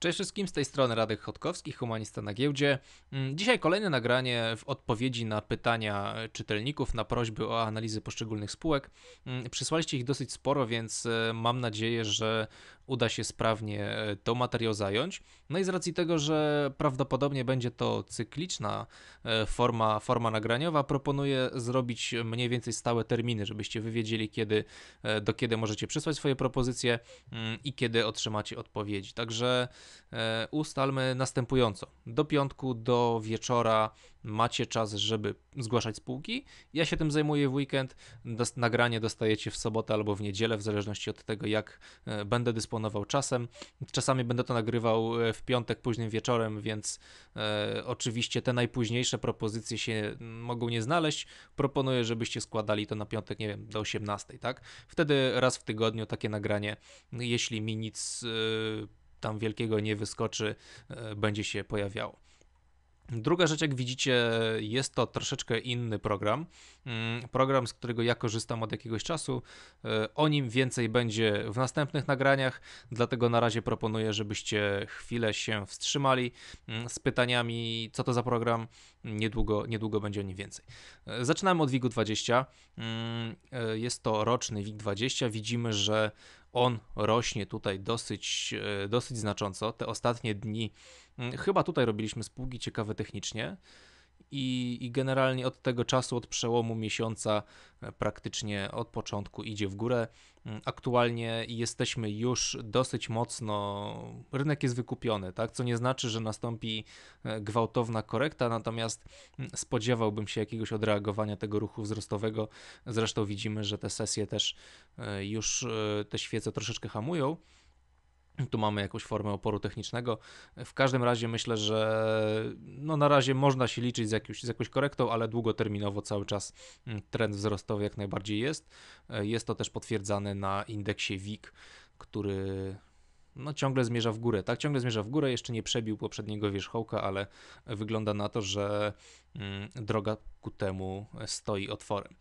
Cześć wszystkim, z tej strony Radek Chodkowski, humanista na giełdzie. Mm, Dzisiaj kolejne nagranie w odpowiedzi na pytania czytelników, na prośby o analizy poszczególnych spółek. Mm, Przysłaliście ich dosyć sporo, więc e, mam nadzieję, że uda się sprawnie e, to materiał zająć. No i z racji tego, że prawdopodobnie będzie to cykliczna e, forma, forma nagraniowa, proponuję zrobić mniej więcej stałe terminy, żebyście wy wiedzieli, kiedy, do kiedy możecie przysłać swoje propozycje mm, i kiedy otrzymacie odpowiedzi. Także ustalmy następująco. Do piątku, do wieczora macie czas, żeby zgłaszać spółki. Ja się tym zajmuję w weekend. Dos- nagranie dostajecie w sobotę albo w niedzielę, w zależności od tego, jak e, będę dysponował czasem. Czasami będę to nagrywał e, w piątek późnym wieczorem, więc e, oczywiście te najpóźniejsze propozycje się mogą nie znaleźć. Proponuję, żebyście składali to na piątek, nie wiem, do 18, tak? Wtedy raz w tygodniu takie nagranie, jeśli mi nic e, tam wielkiego nie wyskoczy, e, będzie się pojawiało. Druga rzecz, jak widzicie, jest to troszeczkę inny program. Mm, Program, z którego ja korzystam od jakiegoś czasu. E, O nim więcej będzie w następnych nagraniach, dlatego na razie proponuję, żebyście chwilę się wstrzymali mm, z pytaniami, co to za program. Niedługo, niedługo będzie o nim więcej. E, Zaczynamy od WIG-u 20. Mm, Jest to roczny WIG-20. Widzimy, że on rośnie tutaj dosyć, e, dosyć znacząco. Te ostatnie dni Mm, Chyba tutaj robiliśmy spółki ciekawe technicznie i, i generalnie od tego czasu, od przełomu miesiąca, e, praktycznie od początku idzie w górę. Mm, Aktualnie jesteśmy już dosyć mocno, rynek jest wykupiony, tak? co nie znaczy, że nastąpi e, gwałtowna korekta, natomiast mm, spodziewałbym się jakiegoś odreagowania tego ruchu wzrostowego. Zresztą widzimy, że te sesje też e, już te świece troszeczkę hamują. Tu mamy jakąś formę oporu technicznego. W każdym razie myślę, że no na razie można się liczyć z, jakąś, z jakąś korektą, ale długoterminowo cały czas mm, trend wzrostowy jak najbardziej jest. E, Jest to też potwierdzane na indeksie WIG, który no, ciągle zmierza w górę. Tak, ciągle zmierza w górę, jeszcze nie przebił poprzedniego wierzchołka, ale wygląda na to, że mm, droga ku temu stoi otworem.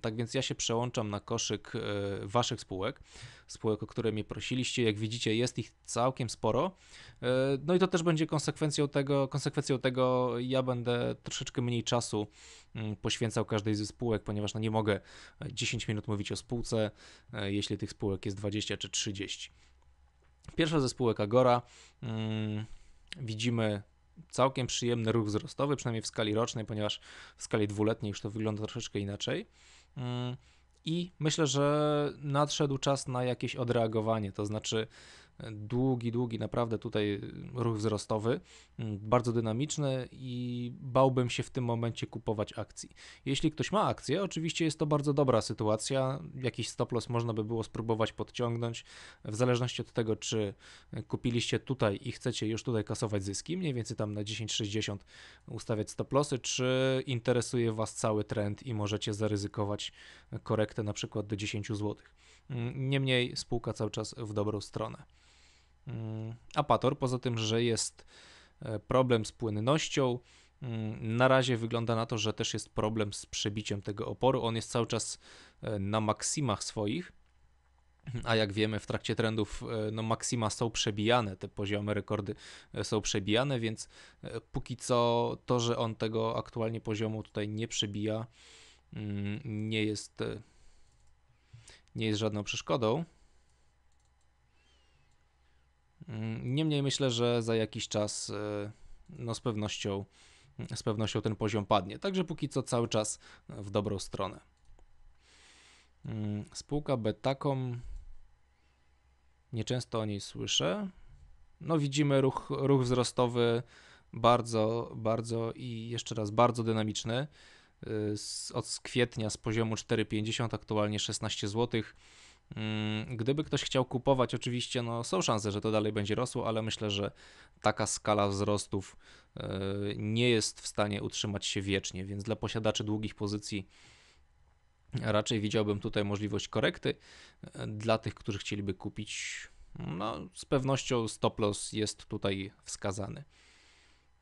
Tak więc ja się przełączam na koszyk e, waszych spółek, spółek, o które mnie prosiliście. Jak widzicie, jest ich całkiem sporo. E, No i to też będzie konsekwencją tego, konsekwencją tego ja będę troszeczkę mniej czasu mm, poświęcał każdej ze spółek, ponieważ no nie mogę 10 minut mówić o spółce, e, jeśli tych spółek jest 20 czy 30. Pierwsza ze spółek Agora. mm, Widzimy całkiem przyjemny ruch wzrostowy, przynajmniej w skali rocznej, ponieważ w skali dwuletniej już to wygląda troszeczkę inaczej. Mm, I myślę, że nadszedł czas na jakieś odreagowanie, to znaczy długi, długi naprawdę tutaj ruch wzrostowy, mm, bardzo dynamiczny i bałbym się w tym momencie kupować akcji. Jeśli ktoś ma akcję, oczywiście jest to bardzo dobra sytuacja, jakiś stop loss można by było spróbować podciągnąć, w zależności od tego, czy kupiliście tutaj i chcecie już tutaj kasować zyski, mniej więcej tam na 10,60 ustawiać stop lossy, czy interesuje Was cały trend i możecie zaryzykować korektę na przykład do 10 zł. Mm, Niemniej spółka cały czas w dobrą stronę. Mm, Apator, poza tym, że jest e, problem z płynnością, mm, na razie wygląda na to, że też jest problem z przebiciem tego oporu. On jest cały czas e, na maksimach swoich, a jak wiemy, w trakcie trendów e, no, maksima są przebijane, te poziomy, rekordy są przebijane, więc póki co to, że on tego aktualnie poziomu tutaj nie przebija, mm, nie jest, nie jest żadną przeszkodą. Mm, Niemniej myślę, że za jakiś czas e, no, z pewnością, z pewnością ten poziom padnie. Także póki co cały czas w dobrą stronę. Mm, Spółka Betacom nieczęsto o niej słyszę. No widzimy ruch, ruch wzrostowy bardzo, bardzo i jeszcze raz bardzo dynamiczny. Y, Od kwietnia z poziomu 4,50 aktualnie 16 zł. Mm, Gdyby ktoś chciał kupować, oczywiście no, są szanse, że to dalej będzie rosło, ale myślę, że taka skala wzrostów y, nie jest w stanie utrzymać się wiecznie, więc dla posiadaczy długich pozycji raczej widziałbym tutaj możliwość korekty. E, Dla tych, którzy chcieliby kupić, no z pewnością stop loss jest tutaj wskazany.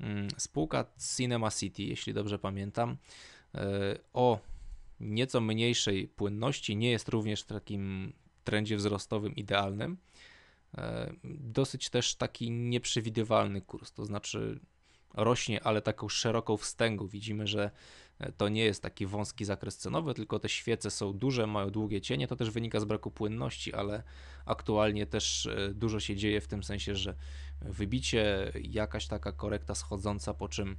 Mm, Spółka Cinema City, jeśli dobrze pamiętam, e, o nieco mniejszej płynności, nie jest również w takim trendzie wzrostowym idealnym. dosyć też taki nieprzewidywalny kurs, to znaczy rośnie, ale taką szeroką wstęgą. Widzimy, że to nie jest taki wąski zakres cenowy, tylko te świece są duże, mają długie cienie. To też wynika z braku płynności, ale aktualnie też e, dużo się dzieje w tym sensie, że wybicie, jakaś taka korekta schodząca, po czym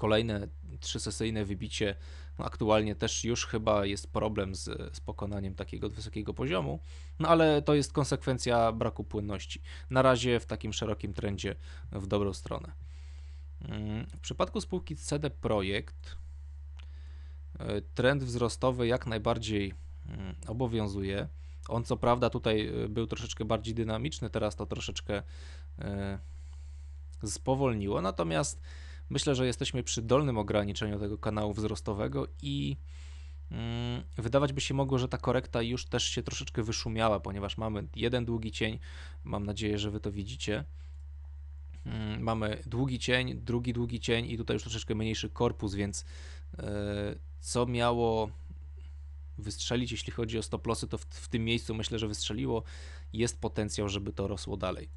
kolejne trzysesyjne wybicie. No aktualnie też już chyba jest problem z, z pokonaniem takiego wysokiego poziomu, no ale to jest konsekwencja braku płynności. Na razie w takim szerokim trendzie w dobrą stronę. Mm, w przypadku spółki CD Projekt e, trend wzrostowy jak najbardziej mm, obowiązuje. On co prawda tutaj e, był troszeczkę bardziej dynamiczny, teraz to troszeczkę e, spowolniło, natomiast myślę, że jesteśmy przy dolnym ograniczeniu tego kanału wzrostowego i mm, wydawać by się mogło, że ta korekta już też się troszeczkę wyszumiała, ponieważ mamy jeden długi cień, mam nadzieję, że wy to widzicie, Mm, mamy długi cień, drugi długi cień i tutaj już troszeczkę mniejszy korpus, więc e, co miało wystrzelić, jeśli chodzi o stop lossy, to w, w tym miejscu myślę, że wystrzeliło. Jest potencjał, żeby to rosło dalej.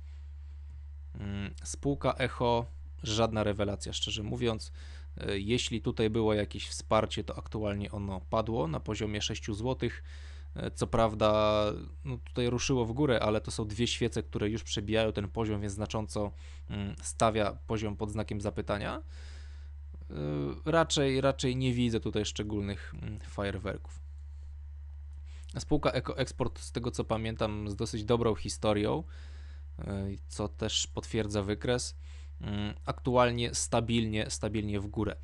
Mm, spółka Echo, żadna rewelacja, szczerze mówiąc. E, jeśli tutaj było jakieś wsparcie, to aktualnie ono padło na poziomie 6 złotych. E, co prawda, no tutaj ruszyło w górę, ale to są dwie świece, które już przebijają ten poziom, więc znacząco mm, stawia poziom pod znakiem zapytania. E, raczej, raczej nie widzę tutaj szczególnych mm, fajerwerków. Spółka Eko Export, z tego co pamiętam, z dosyć dobrą historią, co też potwierdza wykres. Mm, aktualnie stabilnie, stabilnie w górę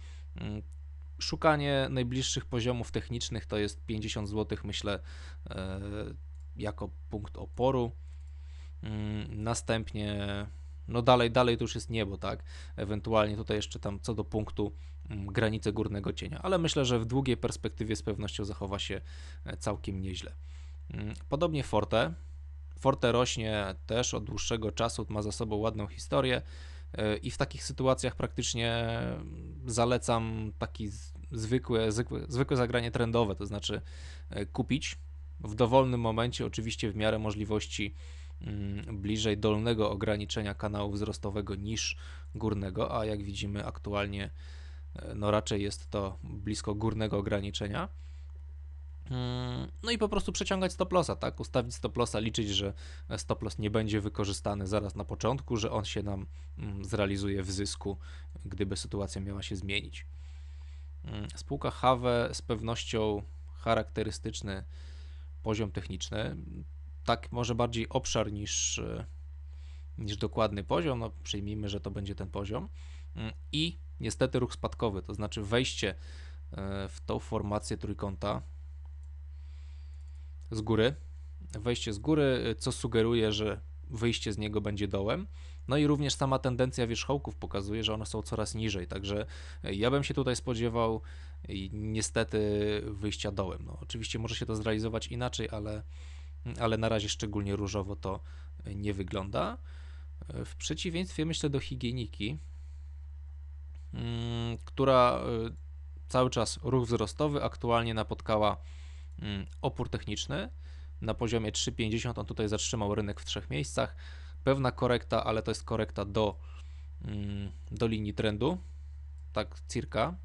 szukanie najbliższych poziomów technicznych to jest 50 zł, myślę, e, jako punkt oporu. Mm, następnie, no dalej, dalej to już jest niebo, tak? Ewentualnie tutaj jeszcze tam co do punktu mm, granicy górnego cienia, ale myślę, że w długiej perspektywie z pewnością zachowa się e, całkiem nieźle. Mm, podobnie Forte. Forte rośnie też od dłuższego czasu, ma za sobą ładną historię. E, I w takich sytuacjach praktycznie zalecam taki zwykłe, zwykłe, zwykłe zagranie trendowe, to znaczy e, kupić w dowolnym momencie, oczywiście w miarę możliwości mm, bliżej dolnego ograniczenia kanału wzrostowego niż górnego, a jak widzimy aktualnie e, no raczej jest to blisko górnego ograniczenia. Mm, no i po prostu przeciągać stop lossa, tak? Ustawić stop lossa, liczyć, że stop loss nie będzie wykorzystany zaraz na początku, że on się nam mm, zrealizuje w zysku, gdyby sytuacja miała się zmienić. Mm, spółka Have z pewnością charakterystyczny poziom techniczny, tak może bardziej obszar niż, niż dokładny poziom, no przyjmijmy, że to będzie ten poziom i niestety ruch spadkowy, to znaczy wejście e, w tą formację trójkąta z góry, wejście z góry, co sugeruje, że wyjście z niego będzie dołem. No i również sama tendencja wierzchołków pokazuje, że one są coraz niżej, także ja bym się tutaj spodziewał niestety wyjścia dołem. No, oczywiście może się to zrealizować inaczej, ale, ale na razie szczególnie różowo to nie wygląda. W przeciwieństwie myślę do higieniki, mm, która cały czas ruch wzrostowy aktualnie napotkała Mm, opór techniczny na poziomie 3,50. On tutaj zatrzymał rynek w trzech miejscach. Pewna korekta, ale to jest korekta do, mm, do linii trendu, tak circa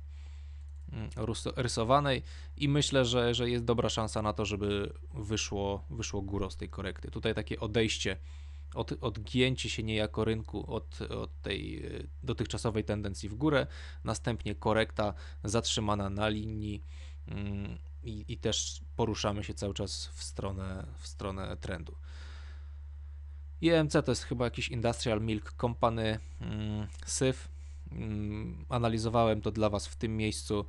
mm, rysowanej i myślę, że, że jest dobra szansa na to, żeby wyszło, wyszło górą z tej korekty. Tutaj takie odejście, od, odgięcie się niejako rynku od, od tej e, dotychczasowej tendencji w górę, następnie korekta zatrzymana na linii i, i też poruszamy się cały czas w stronę, w stronę trendu. IMC to jest chyba jakiś Industrial Milk Company mm, SYF. Mm, analizowałem to dla Was w tym miejscu.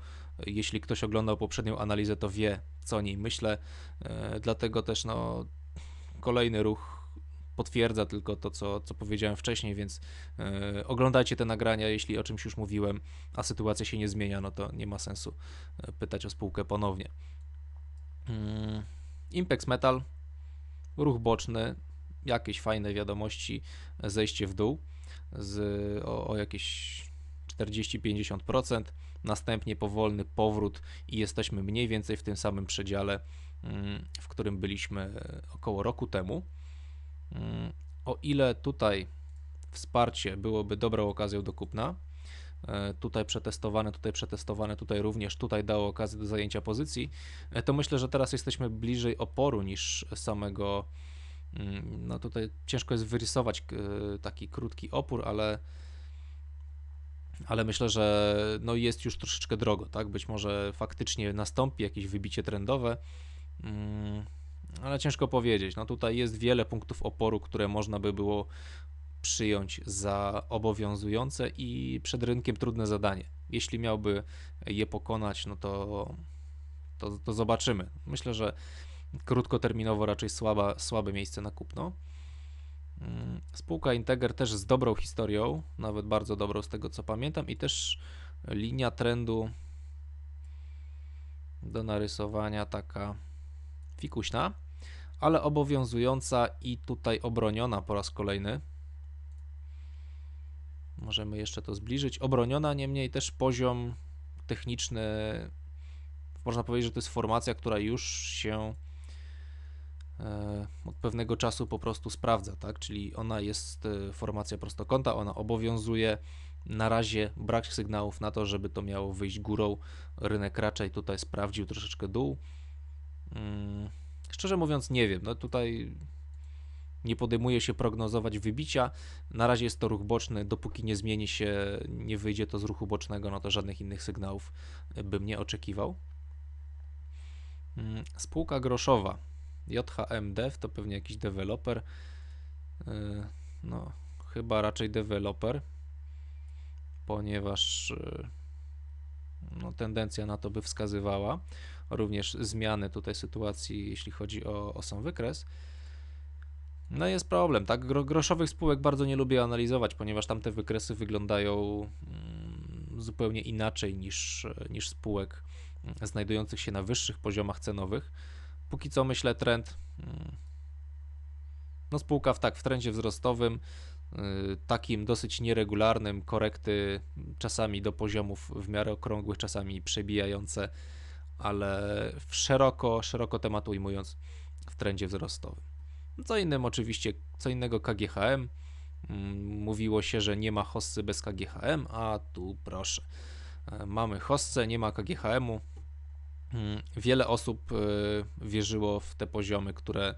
Jeśli ktoś oglądał poprzednią analizę, to wie, co o niej myślę. E, dlatego też no, kolejny ruch potwierdza tylko to, co, co powiedziałem wcześniej, więc yy, oglądajcie te nagrania, jeśli o czymś już mówiłem, a sytuacja się nie zmienia, no to nie ma sensu e, pytać o spółkę ponownie. Yy, Impex Metal, ruch boczny, jakieś fajne wiadomości, zejście w dół z, o, o jakieś 40-50%, następnie powolny powrót i jesteśmy mniej więcej w tym samym przedziale, w którym byliśmy około roku temu. Mm, o ile tutaj wsparcie byłoby dobrą okazją do kupna, e, tutaj przetestowane, tutaj przetestowane, tutaj również, tutaj dało okazję do zajęcia pozycji, e, to myślę, że teraz jesteśmy bliżej oporu niż samego. mm, No tutaj ciężko jest wyrysować e, taki krótki opór, ale ale myślę, że no jest już troszeczkę drogo, tak? Być może faktycznie nastąpi jakieś wybicie trendowe, mm, ale ciężko powiedzieć. No tutaj jest wiele punktów oporu, które można by było przyjąć za obowiązujące i przed rynkiem trudne zadanie. Jeśli miałby je pokonać, no to, to, to zobaczymy. Myślę, że krótkoterminowo raczej słaba, słabe miejsce na kupno. Mm, Spółka Integer też z dobrą historią, nawet bardzo dobrą z tego co pamiętam, i też linia trendu do narysowania taka fikuśna, ale obowiązująca i tutaj obroniona po raz kolejny. Możemy jeszcze to zbliżyć. Obroniona, niemniej też poziom techniczny. Można powiedzieć, że to jest formacja, która już się e, od pewnego czasu po prostu sprawdza, tak? Czyli ona jest e, formacja prostokąta, ona obowiązuje. Na razie brak sygnałów na to, żeby to miało wyjść górą. Rynek raczej tutaj sprawdził troszeczkę dół. Mm, Szczerze mówiąc, nie wiem. No tutaj nie podejmuje się prognozować wybicia. Na razie jest to ruch boczny, dopóki nie zmieni się, nie wyjdzie to z ruchu bocznego, no to żadnych innych sygnałów bym nie oczekiwał. Mm, Spółka groszowa JHM Dev to pewnie jakiś deweloper. Yy, No, chyba raczej deweloper, ponieważ yy, no, tendencja na to by wskazywała. Również zmiany tutaj sytuacji, jeśli chodzi o, o sam wykres. No jest problem, tak? Gro, groszowych spółek bardzo nie lubię analizować, ponieważ tamte wykresy wyglądają mm, zupełnie inaczej niż, niż spółek znajdujących się na wyższych poziomach cenowych. Póki co myślę trend, mm, no spółka w tak, w trendzie wzrostowym, y, takim dosyć nieregularnym, korekty czasami do poziomów w miarę okrągłych, czasami przebijające, ale szeroko, szeroko temat ujmując w trendzie wzrostowym. Co innym oczywiście, co innego KGHM. Mm, Mówiło się, że nie ma hossy bez KGHM, a tu proszę. E, Mamy hossę, nie ma KGHM-u. Mm, Wiele osób e, wierzyło w te poziomy, które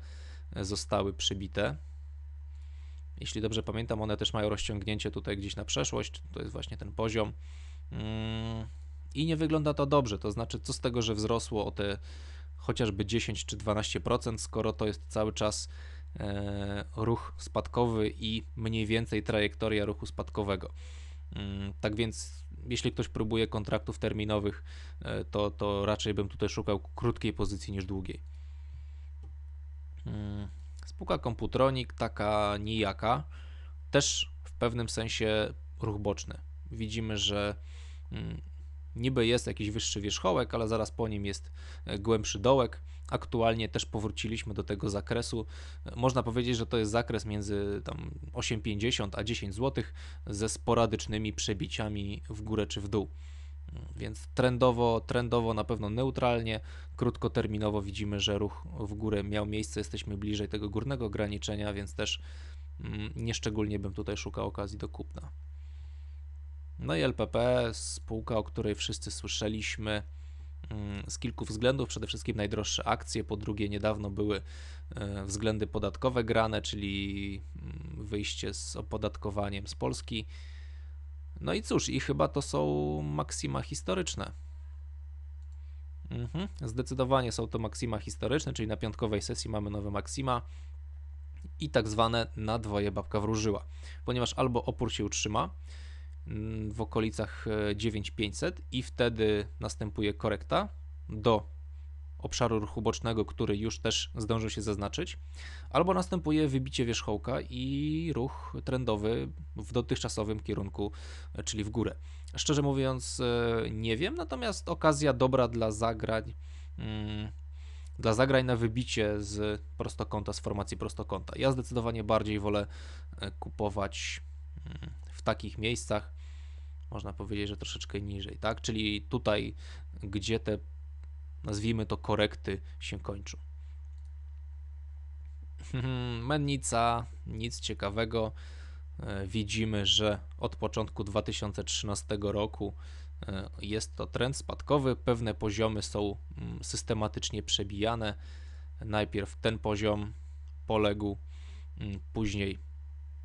zostały przybite. Jeśli dobrze pamiętam, one też mają rozciągnięcie tutaj gdzieś na przeszłość. To jest właśnie ten poziom. I nie wygląda to dobrze. To znaczy, co z tego, że wzrosło o te chociażby 10 czy 12%, skoro to jest cały czas e, ruch spadkowy i mniej więcej trajektoria ruchu spadkowego. Mm, Tak więc, jeśli ktoś próbuje kontraktów terminowych, e, to, to raczej bym tutaj szukał krótkiej pozycji niż długiej. Mm, Spółka Computronic, taka nijaka, też w pewnym sensie ruch boczny. Widzimy, że mm, niby jest jakiś wyższy wierzchołek, ale zaraz po nim jest e, głębszy dołek. Aktualnie też powróciliśmy do tego zakresu. E, Można powiedzieć, że to jest zakres między tam 8,50 a 10 zł ze sporadycznymi przebiciami w górę czy w dół. Mm, Więc trendowo, trendowo na pewno neutralnie, krótkoterminowo widzimy, że ruch w górę miał miejsce, jesteśmy bliżej tego górnego ograniczenia, więc też mm, nieszczególnie bym tutaj szukał okazji do kupna. No i LPP, spółka, o której wszyscy słyszeliśmy mm, z kilku względów. Przede wszystkim najdroższe akcje, po drugie niedawno były e, względy podatkowe grane, czyli mm, wyjście z opodatkowaniem z Polski. No i cóż, i chyba to są maksima historyczne. Mhm, zdecydowanie są to maksima historyczne, czyli na piątkowej sesji mamy nowe maksima i tak zwane na dwoje babka wróżyła, ponieważ albo opór się utrzyma w okolicach e, 9500 i wtedy następuje korekta do obszaru ruchu bocznego, który już też zdążył się zaznaczyć, albo następuje wybicie wierzchołka i ruch trendowy w dotychczasowym kierunku, e, czyli w górę. Szczerze mówiąc, e, nie wiem, natomiast okazja dobra dla zagrań. mm, Dla zagrań na wybicie z prostokąta, z formacji prostokąta. Ja zdecydowanie bardziej wolę e, kupować mm, w takich miejscach, można powiedzieć, że troszeczkę niżej, tak? Czyli tutaj, gdzie te nazwijmy to korekty się kończą. Mennica, nic ciekawego. E, widzimy, że od początku 2013 roku e, jest to trend spadkowy. Pewne poziomy są mm, systematycznie przebijane. Najpierw ten poziom poległ, mm, później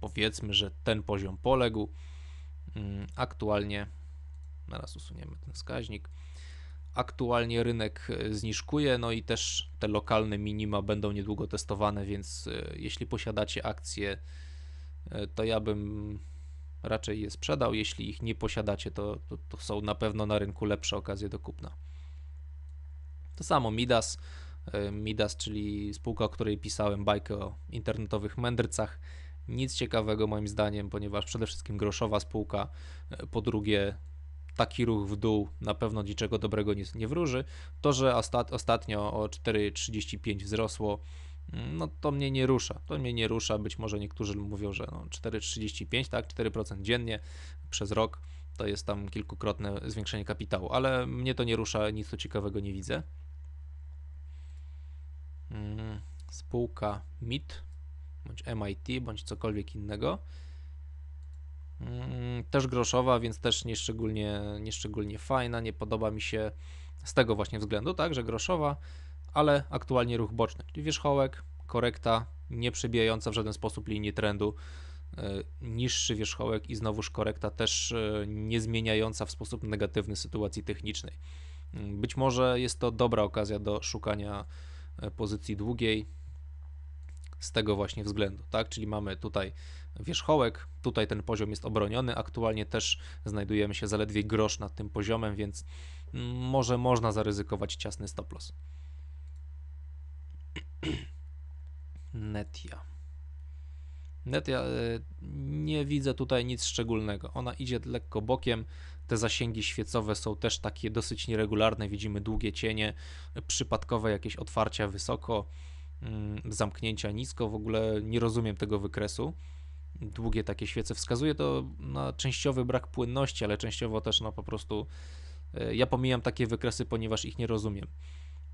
powiedzmy, że ten poziom poległ. Mm, aktualnie, teraz usuniemy ten wskaźnik. Aktualnie rynek e, zniżkuje, no i też te lokalne minima będą niedługo testowane, więc jeśli posiadacie akcje E, to ja bym raczej je sprzedał. Jeśli ich nie posiadacie, to, to, to, są na pewno na rynku lepsze okazje do kupna. To samo Midas. E, Midas, czyli spółka, o której pisałem bajkę o internetowych mędrcach. Nic ciekawego moim zdaniem, ponieważ przede wszystkim groszowa spółka, e, po drugie taki ruch w dół na pewno niczego dobrego nie, nie wróży. To, że ostatnio o 4,35 wzrosło, no to mnie nie rusza. To mnie nie rusza. Być może niektórzy mówią, że no 4,35, tak, 4% dziennie przez rok to jest tam kilkukrotne zwiększenie kapitału, ale mnie to nie rusza, nic tu ciekawego nie widzę. Mm, spółka MIT bądź MIT bądź cokolwiek innego. Mm, też groszowa, więc też nieszczególnie, nieszczególnie fajna. Nie podoba mi się z tego właśnie względu, tak, że groszowa ale aktualnie ruch boczny, czyli wierzchołek, korekta, nie przebijająca w żaden sposób linii trendu, e, niższy wierzchołek i znowuż korekta też e, nie zmieniająca w sposób negatywny sytuacji technicznej. Mm, być może jest to dobra okazja do szukania e, pozycji długiej z tego właśnie względu, tak? Czyli mamy tutaj wierzchołek, tutaj ten poziom jest obroniony, aktualnie też znajdujemy się zaledwie grosz nad tym poziomem, więc mm, może można zaryzykować ciasny stop loss. Netia. Netia, e, nie widzę tutaj nic szczególnego. Ona idzie lekko bokiem. Te zasięgi świecowe są też takie dosyć nieregularne. Widzimy długie cienie, przypadkowe jakieś otwarcia wysoko, zamknięcia nisko. W ogóle nie rozumiem tego wykresu. Długie takie świece wskazuje to na częściowy brak płynności, ale częściowo też no po prostu e, ja pomijam takie wykresy, ponieważ ich nie rozumiem.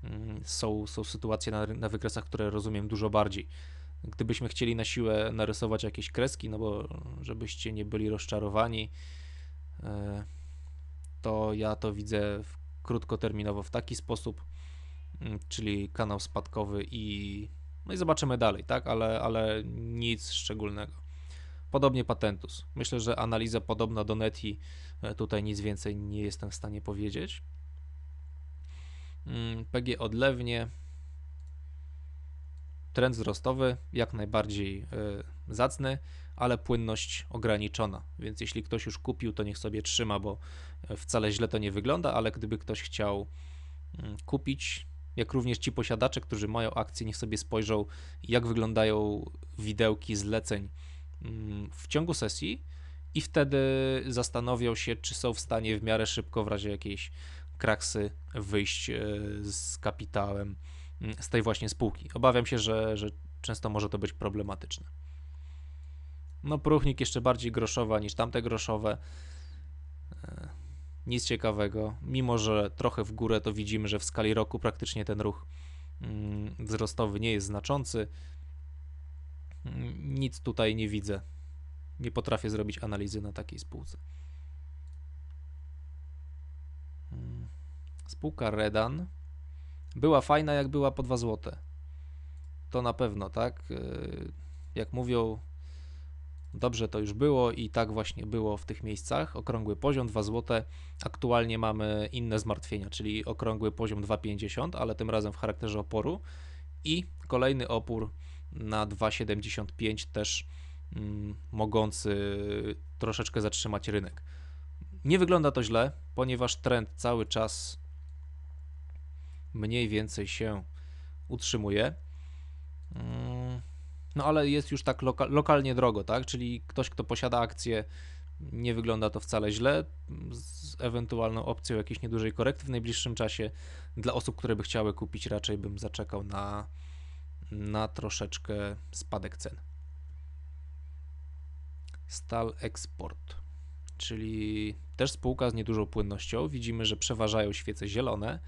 Mm, są, są sytuacje na, na wykresach, które rozumiem dużo bardziej. Gdybyśmy chcieli na siłę narysować jakieś kreski, no bo żebyście nie byli rozczarowani, e, to ja to widzę krótkoterminowo w taki sposób, mm, czyli kanał spadkowy i no i zobaczymy dalej, tak, ale, ale nic szczególnego. Podobnie Patentus. Myślę, że analiza podobna do Neti, e, tutaj nic więcej nie jestem w stanie powiedzieć. Mm, PG odlewnie. Trend wzrostowy jak najbardziej y, zacny, ale płynność ograniczona. Więc jeśli ktoś już kupił, to niech sobie trzyma, bo e, wcale źle to nie wygląda, ale gdyby ktoś chciał mm, kupić, jak również ci posiadacze, którzy mają akcje, niech sobie spojrzą, jak wyglądają widełki zleceń mm, w ciągu sesji i wtedy zastanowią się, czy są w stanie w miarę szybko w razie jakiejś kraksy wyjść e, z kapitałem mm, z tej właśnie spółki. Obawiam się, że, że często może to być problematyczne. No, próchnik jeszcze bardziej groszowa niż tamte groszowe. Nic ciekawego. Mimo, że trochę w górę, to widzimy, że w skali roku praktycznie ten ruch mm, wzrostowy nie jest znaczący. Mm, nic tutaj nie widzę. Nie potrafię zrobić analizy na takiej spółce. Spółka Redan była fajna, jak była po 2 zł. To na pewno, tak? E, jak mówią, dobrze to już było i tak właśnie było w tych miejscach. Okrągły poziom 2 zł. Aktualnie mamy inne zmartwienia, czyli okrągły poziom 2,50, ale tym razem w charakterze oporu i kolejny opór na 2,75 też mm, mogący troszeczkę zatrzymać rynek. Nie wygląda to źle, ponieważ trend cały czas mniej więcej się utrzymuje. No ale jest już tak loka lokalnie drogo, tak? Czyli ktoś, kto posiada akcję, nie wygląda to wcale źle, z ewentualną opcją jakiejś niedużej korekty w najbliższym czasie. Dla osób, które by chciały kupić, raczej bym zaczekał na, na troszeczkę spadek cen. Stal Export, czyli też spółka z niedużą płynnością. Widzimy, że przeważają świece zielone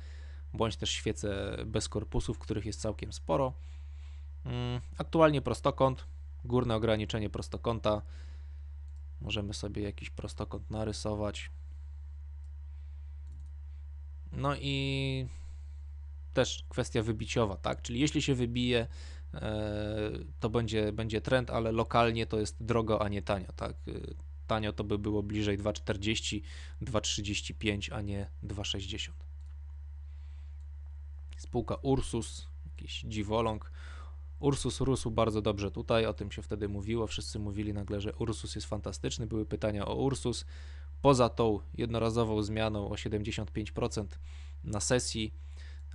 bądź też świece bez korpusów, których jest całkiem sporo. Mm, aktualnie prostokąt, górne ograniczenie prostokąta. Możemy sobie jakiś prostokąt narysować. No i też kwestia wybiciowa, tak? Czyli jeśli się wybije, e, to będzie, będzie trend, ale lokalnie to jest drogo, a nie tanio, tak? E, tanio to by było bliżej 2,40, 2,35, a nie 2,60. Spółka Ursus, jakiś dziwoląg. Ursus rósł bardzo dobrze tutaj, o tym się wtedy mówiło. Wszyscy mówili nagle, że Ursus jest fantastyczny. Były pytania o Ursus. Poza tą jednorazową zmianą o 75% na sesji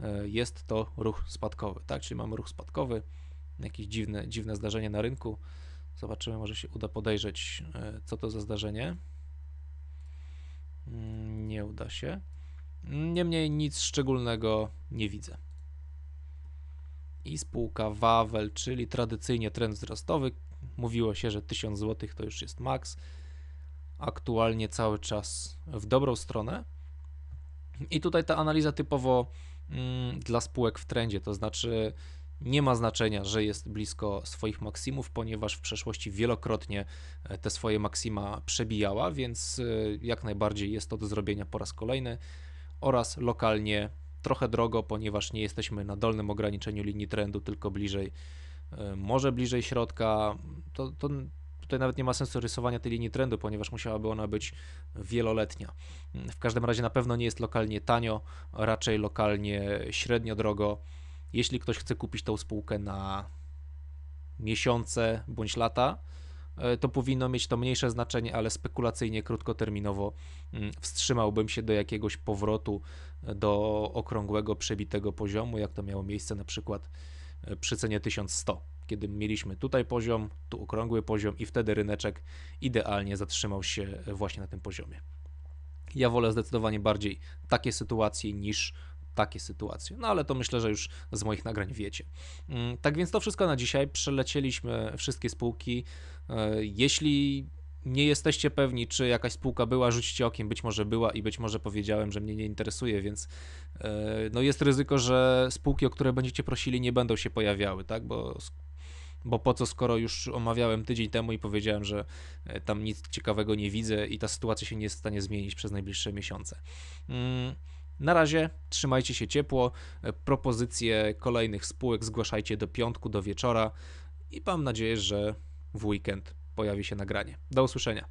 e, jest to ruch spadkowy, tak? Czyli mamy ruch spadkowy, jakieś dziwne, dziwne zdarzenie na rynku. Zobaczymy, może się uda podejrzeć, e, co to za zdarzenie. Mm, nie uda się. Niemniej nic szczególnego nie widzę. I spółka Wawel, czyli tradycyjnie trend wzrostowy. Mówiło się, że 1000 zł to już jest maks. Aktualnie cały czas w dobrą stronę. I tutaj ta analiza typowo mm, dla spółek w trendzie, to znaczy nie ma znaczenia, że jest blisko swoich maksimów, ponieważ w przeszłości wielokrotnie e, te swoje maksima przebijała, więc e, jak najbardziej jest to do zrobienia po raz kolejny oraz lokalnie trochę drogo, ponieważ nie jesteśmy na dolnym ograniczeniu linii trendu, tylko bliżej, e, może bliżej środka. To, to tutaj nawet nie ma sensu rysowania tej linii trendu, ponieważ musiałaby ona być wieloletnia. W każdym razie na pewno nie jest lokalnie tanio, raczej lokalnie średnio drogo. Jeśli ktoś chce kupić tą spółkę na miesiące bądź lata, to powinno mieć to mniejsze znaczenie, ale spekulacyjnie, krótkoterminowo mm, wstrzymałbym się do jakiegoś powrotu e, do okrągłego, przebitego poziomu, jak to miało miejsce na przykład e, przy cenie 1100, kiedy mieliśmy tutaj poziom, tu okrągły poziom i wtedy ryneczek idealnie zatrzymał się właśnie na tym poziomie. Ja wolę zdecydowanie bardziej takie sytuacje niż takie sytuacje. No ale to myślę, że już z moich nagrań wiecie. Mm, tak więc to wszystko na dzisiaj. Przelecieliśmy wszystkie spółki. E, jeśli nie jesteście pewni, czy jakaś spółka była, rzućcie okiem, być może była i być może powiedziałem, że mnie nie interesuje, więc e, no jest ryzyko, że spółki, o które będziecie prosili, nie będą się pojawiały, tak? Bo bo po co, skoro już omawiałem tydzień temu i powiedziałem, że e, tam nic ciekawego nie widzę i ta sytuacja się nie jest w stanie zmienić przez najbliższe miesiące. Mm. Na razie trzymajcie się ciepło. E, propozycje kolejnych spółek zgłaszajcie do piątku, do wieczora i mam nadzieję, że w weekend pojawi się nagranie. Do usłyszenia.